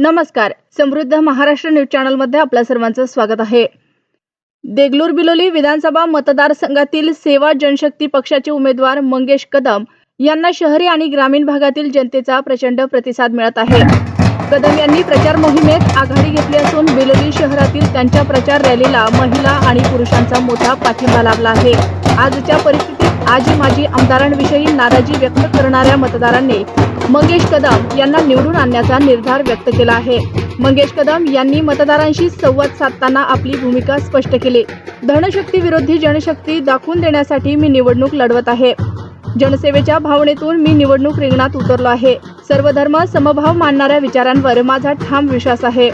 नमस्कार. समृद्ध महाराष्ट्र न्यूज चॅनलमध्ये आपल्या सर्वांचं स्वागत आहे. देगलूर बिलोली विधानसभा मतदारसंघातील सेवा जनशक्ती पक्षाचे उमेदवार मंगेश कदम यांना शहरी आणि ग्रामीण भागातील जनतेचा प्रचंड प्रतिसाद मिळत आहे. कदम यांनी प्रचार मोहिमेत आघाडी घेतली असून बिलोली शहरातील त्यांच्या प्रचार रॅलीला महिला आणि पुरुषांचा मोठा पाठिंबा लाभला आहे. आजच्या परिस्थितीत आजी माजी आमदारांविषयी नाराजी व्यक्त करणाऱ्या मतदारांनी मंगेश कदम यांना निवडून आणण्याचा निर्धार व्यक्त केला आहे. मंगेश कदम यांनी मतदारांशी संवाद साधताना आपली भूमिका स्पष्ट केली. धनशक्ती विरोधी जनशक्ती दाखवून देण्यासाठी मी निवडणूक लढवत आहे. जनसेवेच्या भावनेतून मी निवडणूक रिंगणात उतरलो आहे. सर्व धर्म समभाव मानणाऱ्या विचारांवर माझा ठाम विश्वास आहे.